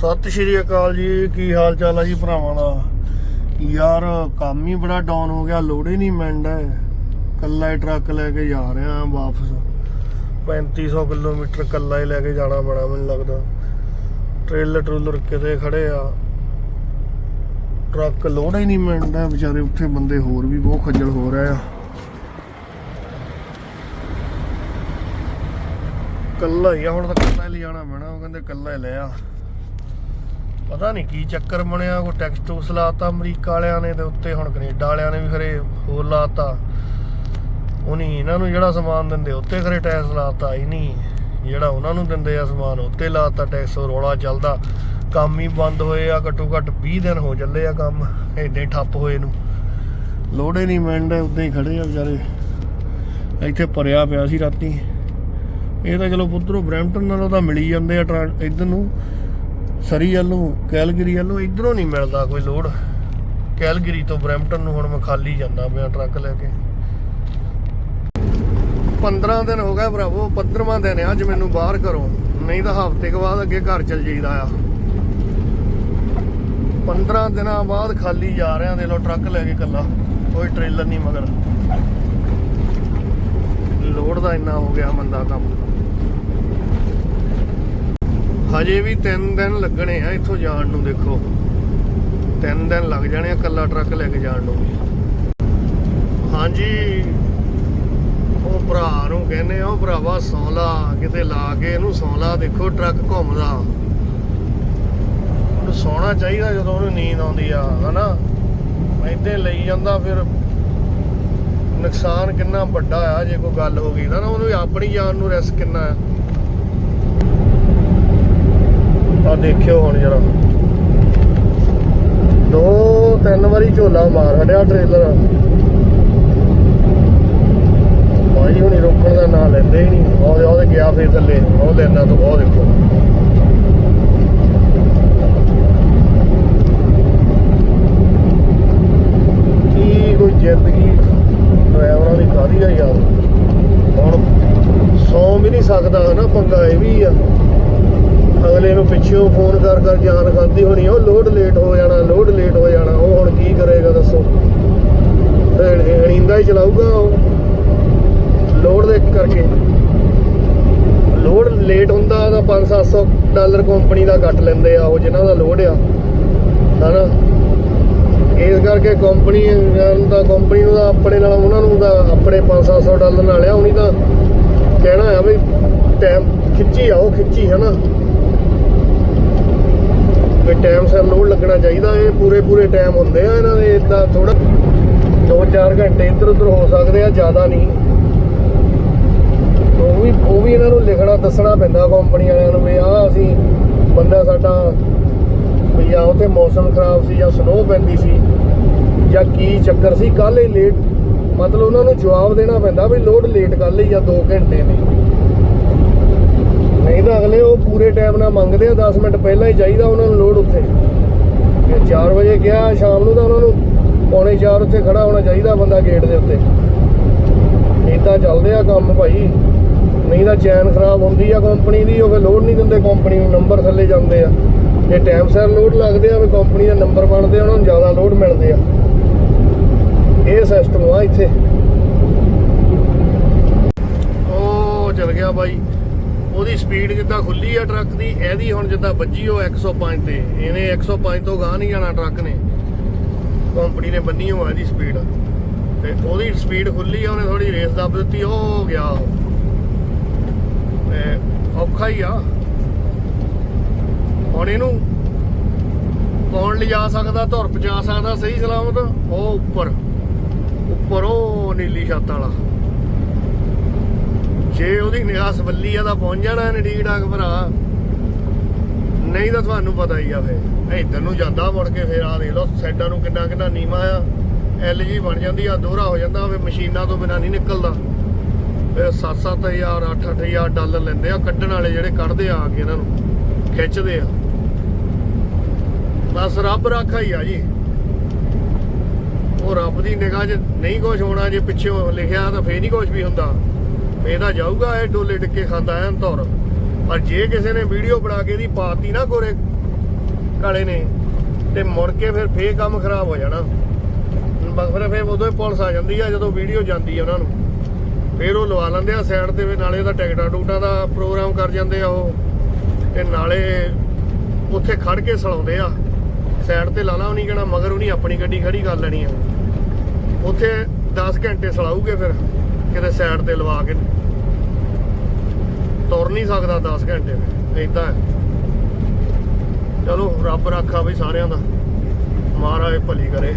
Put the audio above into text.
ਸਤਿ ਸ਼੍ਰੀ ਅਕਾਲ ਜੀ, ਕੀ ਹਾਲ ਚਾਲ ਆ ਜੀ ਭਰਾਵਾਂ ਦਾ? ਯਾਰ, ਕੰਮ ਹੀ ਬੜਾ ਡਾਊਨ ਹੋ ਗਿਆ, ਲੋੜ ਹੀ ਨਹੀਂ ਮਿਲਦਾ ਕੱਲਾ ਹੀ ਟਰੱਕ ਲੈ ਕੇ ਜਾ ਰਿਹਾ ਵਾਪਸ। 3500 ਕਿਲੋਮੀਟਰ ਕੱਲਾ ਹੀ ਲੈ ਕੇ ਜਾਣਾ ਬੜਾ ਮੈਨੂੰ ਲੱਗਦਾ। ਟ੍ਰੇਲਰ ਟਰੂਲਰ ਕਿਤੇ ਖੜੇ ਆ। ਟਰੱਕ ਲੋੜ ਹੀ ਨਹੀਂ ਮਿਲਦਾ ਵਿਚਾਰੇ ਉੱਥੇ ਬੰਦੇ ਹੋਰ ਵੀ ਬਹੁਤ ਖੱਜਲ ਹੋ ਰਹੇ ਆ। ਕੱਲਾ ਹੀ ਆ, ਹੁਣ ਤਾਂ ਕੱਲਾ ਹੀ ਲਿਜਾਣਾ ਪੈਣਾ, ਉਹ ਕਹਿੰਦੇ ਕੱਲਾ ਹੀ ਲੈ ਆ। ਪਤਾ ਨਹੀਂ ਕੀ ਚੱਕਰ ਬਣਿਆ ਕੋ ਟੈਕਸ ਟੂਸ ਲਾਤਾ ਅਮਰੀਕਾ ਵਾਲਿਆਂ ਨੇ ਤੇ ਉੱਤੇ ਹੁਣ ਕੈਨੇਡਾ ਵਾਲਿਆਂ ਨੇ ਵੀ ਖਰੇ ਹੋਰ ਲਾਤਾ। ਉਹਨੀ ਇਹਨਾਂ ਨੂੰ ਜਿਹੜਾ ਸਮਾਨ ਦਿੰਦੇ, ਉੱਤੇ ਖਰੇ ਟੈਕਸ ਲਾਤਾ ਹੀ ਨਹੀਂ। ਜਿਹੜਾ ਉਹਨਾਂ ਨੂੰ ਦਿੰਦੇ ਆ ਸਮਾਨ, ਉੱਤੇ ਲਾਤਾ ਟੈਕਸ ਰੋਲਾ ਚੱਲਦਾ। ਕੰਮ ਹੀ ਬੰਦ ਹੋਏ ਆ, ਘੱਟੋ ਘੱਟ 20 ਦਿਨ ਹੋ ਚੱਲੇ ਆ ਕੰਮ ਏਦਾਂ ਠੱਪ ਹੋਏ ਨੂੰ। ਲੋੜੇ ਨਹੀਂ ਮਿਲਦੇ, ਉੱਦਾਂ ਹੀ ਖੜੇ ਆ ਵਿਚਾਰੇ। ਇੱਥੇ ਭਰਿਆ ਪਿਆ ਸੀ ਰਾਤੀ। ਇਹ ਤਾਂ ਚਲੋ ਪੁੱਤਰੋਂ ਬਰੈਂਪਟਨ ਨਾਲੋਂ ਤਾਂ ਮਿਲੀ ਜਾਂਦੇ ਆ ਟਰਾਂ- ਇੱਧਰ ਨੂੰ ਸਰੀ ਵੱਲ ਕੈਲਗਰੀ ਵੱਲ ਇਧਰੋਂ ਨਹੀਂ ਮਿਲਦਾ ਕੋਈ ਲੋਡ। ਕੈਲਗਰੀ ਤੋਂ ਬਰੈਂਪਟਨ ਨੂੰ ਹੁਣ ਮੈਂ ਖਾਲੀ ਜਾਂਦਾ ਪਿਆ ਟਰੱਕ ਲੈ ਕੇ। 15 ਦਿਨ ਹੋ ਗਏ ਭਰਾਵੋ 15ਵਾਂ ਦਿਨ ਆ, ਅੱਜ ਮੈਨੂੰ ਬਾਹਰ ਕਰੋ ਨਹੀਂ ਤਾਂ ਹਫ਼ਤੇ ਕੁ ਬਾਅਦ ਅੱਗੇ ਘਰ ਚਲ ਜਾਈਦਾ ਆ। 15 ਦਿਨਾਂ ਬਾਅਦ ਖਾਲੀ ਜਾ ਰਿਹਾ ਦੇ ਲੋ ਟਰੱਕ ਲੈ ਕੇ ਕੱਲਾ ਕੋਈ ਟ੍ਰੇਲਰ ਨਹੀਂ ਮਗਰ। ਲੋਡ ਦਾ ਇੰਨਾ ਹੋ ਗਿਆ ਮੰਦਾ ਕੰਮ। ਹਜੇ ਵੀ 3 ਦਿਨ ਲੱਗਣੇ ਆ ਇੱਥੋਂ ਜਾਣ ਨੂੰ, ਦੇਖੋ। 3 ਦਿਨ ਲੱਗ ਜਾਣੇ ਆ ਕੱਲਾ ਟਰੱਕ ਲੈ ਕੇ ਜਾਣ ਨੂੰ। ਹਾਂਜੀ। ਉਹ ਭਰਾ ਨੂੰ ਕਹਿੰਦੇ ਆ, ਉਹ ਭਰਾਵਾ ਸੌਲਾ, ਕਿਤੇ ਲਾ ਕੇ ਇਹਨੂੰ ਸੌਲਾ, ਦੇਖੋ ਟਰੱਕ ਘੁੰਮਦਾ। ਉਹਨੂੰ ਸੌਣਾ ਚਾਹੀਦਾ ਜਦੋਂ ਉਹਨੂੰ ਨੀਂਦ ਆਉਂਦੀ ਆ, ਹਨਾ? ਇੱਥੇ ਲਈ ਜਾਂਦਾ, ਫਿਰ ਨੁਕਸਾਨ ਕਿੰਨਾ ਵੱਡਾ ਆ, ਜੇ ਕੋਈ ਗੱਲ ਹੋ ਗਈ ਤਾਂ ਨਾ ਉਹਨੂੰ ਆਪਣੀ ਜਾਨ ਨੂੰ ਰਿਸਕ ਕਿੰਨਾ ਆ। ਆ ਦੇਖਿਓ ਹੁਣ ਜਰਾ। ਦੋ, ਤਿੰਨ ਵਾਰੀ ਝੋਲਾ ਮਾਰ ਹਟਿਆ ਟ੍ਰੇਲਰ ਭਾਈ ਹੁਣੀ ਰੋਕਣ ਦਾ ਨਾਂ ਲੈਂਦੇ ਹੀ ਨਹੀਂ। ਉਹਦੇ ਉਹਦੇ ਗਿਆ ਫੇਰ ਥੱਲੇ। ਉਹ ਲੈਣਾ ਤੋਂ, ਉਹ ਦੇਖੋ। ਕੀ ਕੋਈ ਜ਼ਿੰਦਗੀ ਡਰਾਈਵਰਾਂ ਦੀ ਕਾਦੀ ਆ ਯਾਰ? ਹੁਣ ਸੌ ਵੀ ਨਹੀਂ ਸਕਦਾ ਨਾ ਪੰਗਾ ਇਹ ਵੀ ਆ। ਅਗਲੇ ਨੂੰ ਪਿੱਛੋਂ ਫੋਨ ਕਰ ਕਰ ਜਾਨ ਖਾਂਦੀ ਹੋਣੀ, ਉਹ ਲੋਡ ਲੇਟ ਹੋ ਜਾਣਾ, ਲੋਡ ਲੇਟ ਹੋ ਜਾਣਾ, ਉਹ ਹੁਣ ਕੀ ਕਰੇਗਾ ਦੱਸੋ? ਅਣਿੰਦਾ ਹੀ ਚਲਾਊਗਾ ਉਹ। ਲੋਡ ਦੇ ਕਰਕੇ। ਲੋਡ ਲੇਟ ਹੁੰਦਾ ਤਾਂ 5-700 ਡਾਲਰ ਕੰਪਨੀ ਦਾ ਕੱਟ ਲੈਂਦੇ ਆ ਉਹ, ਜਿਨ੍ਹਾਂ ਦਾ ਲੋਡ ਆ। ਹਨਾ? ਇਸ ਕਰਕੇ ਕੰਪਨੀ ਦਾ ਕੰਪਨੀ ਨੂੰ ਤਾਂ ਆਪਣੇ ਨਾਲ, ਉਹਨਾਂ ਨੂੰ ਤਾਂ ਆਪਣੇ 5-700 ਡਾਲਰ ਨਾਲ ਆ, ਉਹਨੀ ਤਾਂ ਕਹਿਣਾ ਆ ਵੀ ਟਾਈਮ ਖਿੱਚੀ ਆਓ ਖਿੱਚੀ, ਹਨਾ? ਵੀ ਟਾਈਮ ਸਿਰ ਲੋਡ ਲੱਗਣਾ ਚਾਹੀਦਾ, ਇਹ ਪੂਰੇ ਪੂਰੇ ਟਾਈਮ ਹੁੰਦੇ ਆ ਇਹਨਾਂ ਦੇ ਇਦਾਂ ਥੋੜਾ 2-4 ਘੰਟੇ ਇੱਧਰ ਉੱਧਰ ਹੋ ਸਕਦੇ ਆ, ਜ਼ਿਆਦਾ ਨਹੀਂ। ਉਹ ਵੀ ਉਹ ਵੀ ਇਹਨਾਂ ਨੂੰ ਲਿਖਣਾ, ਦੱਸਣਾ ਪੈਂਦਾ ਕੰਪਨੀ ਵਾਲਿਆਂ ਨੂੰ ਵੀ ਆ ਅਸੀਂ, ਬੰਦਾ ਸਾਡਾ ਵੀ ਜਾਂ ਉੱਥੇ ਮੌਸਮ ਖਰਾਬ ਸੀ ਜਾਂ ਸਨੋ ਪੈਂਦੀ ਸੀ ਜਾਂ ਕੀ ਚੱਕਰ ਸੀ ਕੱਲ ਹੀ ਲੇਟ ਮਤਲਬ ਉਹਨਾਂ ਨੂੰ ਜਵਾਬ ਦੇਣਾ ਪੈਂਦਾ ਵੀ ਲੋਡ ਲੇਟ ਕਰ ਹੀ ਜਾਂ 2 ਘੰਟੇ ਨੇ ਨਹੀਂ ਤਾਂ ਅਗਲੇ ਉਹ ਪੂਰੇ ਟਾਈਮ ਨਾਲ ਮੰਗਦੇ ਆ 10 ਮਿੰਟ ਪਹਿਲਾਂ ਹੀ ਚਾਹੀਦਾ ਉਹਨਾਂ ਨੂੰ ਲੋਡ ਉੱਥੇ। ਜੇ 4 ਵਜੇ ਗਿਆ, ਸ਼ਾਮ ਨੂੰ ਤਾਂ ਉਹਨਾਂ ਨੂੰ ਪੌਣੇ 4 ਉੱਥੇ ਖੜਾ ਹੋਣਾ ਚਾਹੀਦਾ ਬੰਦਾ ਗੇਟ ਦੇ ਉੱਤੇ। ਇਦਾਂ ਚੱਲਦੇ ਆ ਕੰਮ ਭਾਈ। ਨਹੀਂ ਤਾਂ ਚੈਨ ਖਰਾਬ ਹੁੰਦੀ ਆ ਕੰਪਨੀ ਦੀ, ਉਹ ਫਿਰ ਲੋਡ ਨਹੀਂ ਦਿੰਦੇ ਕੰਪਨੀ ਨੂੰ ਨੰਬਰ ਥੱਲੇ ਜਾਂਦੇ ਆ। ਜੇ ਟਾਈਮ ਸਿਰ ਲੋਡ ਲੱਗਦੇ ਆ ਵੀ ਕੰਪਨੀ ਦਾ ਨੰਬਰ ਬਣਦੇ ਉਹਨਾਂ ਨੂੰ ਜ਼ਿਆਦਾ ਲੋਡ ਮਿਲਦੇ ਆ। ਇਹ ਸਿਸਟਮ ਆ ਇੱਥੇ। ਉਹ ਚਲ ਗਿਆ ਬਾਈ। ਉਹਦੀ ਸਪੀਡ ਜਿੱਦਾਂ ਖੁੱਲੀ ਆ ਟਰੱਕ ਦੀ, ਇਹਦੀ ਹੁਣ ਜਿੱਦਾਂ ਵੱਜੀ ਉਹ 105 ਤੇ, ਇਹਨੇ 105 ਤੋਂ ਗਾਹ ਨਹੀਂ ਜਾਣਾ ਟਰੱਕ ਨੇ। ਕੰਪਨੀ ਨੇ ਬੰਨੀ ਹੋਆ ਇਹਦੀ ਸਪੀਡ ਤੇ ਉਹਦੀ ਸਪੀਡ ਖੁੱਲੀ ਆ, ਉਹਨੇ ਥੋੜੀ ਰੇਸ ਦੱਬ ਦਿੱਤੀ, ਉਹ ਗਿਆ ਉਹ। ਤੇ ਔਖਾ ਹੀ ਆ। ਹੁਣ ਇਹਨੂੰ ਕੌਣ ਲਿਜਾ ਸਕਦਾ, ਧੁਰ ਪਹੁੰਚਾ ਸਕਦਾ, ਸਹੀ ਸਲਾਮਤ? ਉਹ ਉੱਪਰ। ਉੱਪਰ ਉਹ ਨੀਲੀ ਛੱਤ ਵਾਲਾ। ਜੇ ਉਹਦੀ ਨਿਗਾਹ ਸਵੱਲੀ ਆ ਤਾਂ ਪਹੁੰਚ ਜਾਣਾ ਇਹਨੇ ਠੀਕ ਠਾਕ ਭਰਾ। ਨਹੀਂ ਤਾਂ ਤੁਹਾਨੂੰ ਪਤਾ ਹੀ ਆ ਫੇ ਇੱਧਰ ਨੂੰ ਜਾਂਦਾ, ਮੁੜ ਕੇ ਫੇਰ ਆ ਦੇਖ ਲਓ ਸਾਈਡਾਂ ਨੂੰ ਕਿੰਨਾ ਕਿੰਨਾ ਨੀਵਾ ਆ। ਐਲਜੀ ਬਣ ਜਾਂਦੀ ਆ ਦੋਹਰਾ ਹੋ ਜਾਂਦਾ ਫੇ ਮਸ਼ੀਨਾਂ ਤੋਂ ਬਿਨਾ ਨਹੀਂ ਨਿਕਲਦਾ। ਫਿਰ 7-7000 8-8000 ਡਾਲਰ ਲੈਂਦੇ ਆ, ਕੱਢਣ ਵਾਲੇ ਜਿਹੜੇ ਕੱਢਦੇ ਆ ਕੇ ਇਹਨਾਂ ਨੂੰ ਖਿੱਚਦੇ ਆ। ਬਸ ਰੱਬ ਰਾਖਾ ਹੀ ਆ ਜੀ। ਉਹ ਰੱਬ ਦੀ ਨਿਗਾਹ 'ਚ ਨਹੀਂ ਕੁਝ ਹੋਣਾ, ਜੇ ਪਿੱਛੋਂ ਲਿਖਿਆ ਤਾਂ ਫੇਰ ਨਹੀਂ ਕੁਝ ਵੀ ਹੁੰਦਾ। ਫੇਰ ਜਾਊਗਾ, ਇਹ ਡੋਲੇ ਟਿੱਕੇ ਖਾਂਦਾ ਐਨ ਧੁਰ ਪਰ ਜੇ ਕਿਸੇ ਨੇ ਵੀਡੀਓ ਬਣਾ ਕੇ ਇਹਦੀ ਪਾਤੀ ਨਾ ਕੋਰੇ, ਕਾਲੇ ਨੇ, ਤੇ ਮੁੜ ਕੇ ਫਿਰ ਫੇਰ ਕੰਮ ਖਰਾਬ ਹੋ ਜਾਣਾ। ਬਸ ਫਿਰ ਉਦੋਂ ਹੀ ਪੁਲਿਸ ਆ ਜਾਂਦੀ ਆ, ਜਦੋਂ ਵੀਡੀਓ ਜਾਂਦੀ ਆ ਉਹਨਾਂ ਨੂੰ। ਫਿਰ ਉਹ ਲਵਾ ਲੈਂਦੇ ਆ ਸਾਈਡ ਤੇ, ਵੀ ਨਾਲੇ ਉਹਦਾ ਟਿਕਟਾਂ ਟੂਟਾਂ ਦਾ ਪ੍ਰੋਗਰਾਮ ਕਰ ਜਾਂਦੇ ਆ ਉਹ। ਤੇ ਨਾਲੇ ਉੱਥੇ ਖੜ ਕੇ ਸਲਾਉਂਦੇ ਆ। ਸਾਈਡ ਤੇ ਲਾਣਾ ਉਹਨੀ ਕਹਿਣਾ, ਮਗਰ ਉਹਨੀ ਆਪਣੀ ਗੱਡੀ ਖੜੀ ਕਰ ਲੈਣੀ ਆ। ਉੱਥੇ 10 ਘੰਟੇ ਸਲਾਊਗੇ ਫਿਰ। ਕਿਤੇ ਸਾਈਡ ਤੇ ਲਵਾ ਕੇ ਤੁਰ ਨਹੀਂ ਸਕਦਾ 10 ਘੰਟੇ ਇਦਾਂ ਚਲੋ, ਰੱਬ ਰਾਖਾ ਵੀ ਸਾਰਿਆਂ ਦਾ। ਮਹਾਰਾਜ ਭਲੀ ਕਰੇ।